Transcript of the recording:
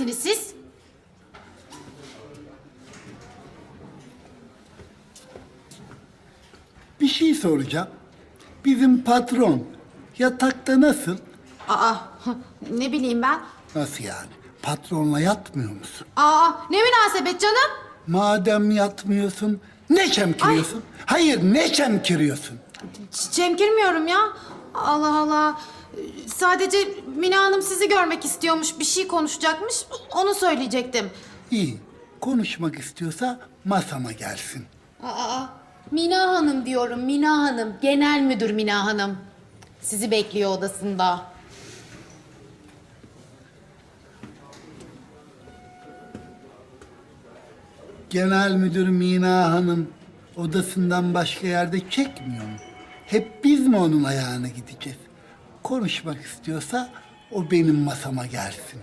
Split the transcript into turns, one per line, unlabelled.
misiniz siz?
Bir şey soracağım. Bizim patron yatakta nasıl?
Aa, ne bileyim ben.
Nasıl yani? Patronla yatmıyor musun?
Aa, ne münasebet canım?
Madem yatmıyorsun, ne çemkiriyorsun? Hayır, ne çemkiriyorsun?
Ç- Çemkirmiyorum ya. Allah Allah. Sadece Mine Hanım sizi görmek istiyormuş, bir şey konuşacakmış. Onu söyleyecektim.
İyi, konuşmak istiyorsa masama gelsin.
Aa, Mina Hanım diyorum, Mina Hanım. Genel müdür Mina Hanım. Sizi bekliyor odasında.
Genel müdür Mina Hanım odasından başka yerde çekmiyor mu? Hep biz mi onun ayağına gideceğiz? Konuşmak istiyorsa o benim masama gelsin.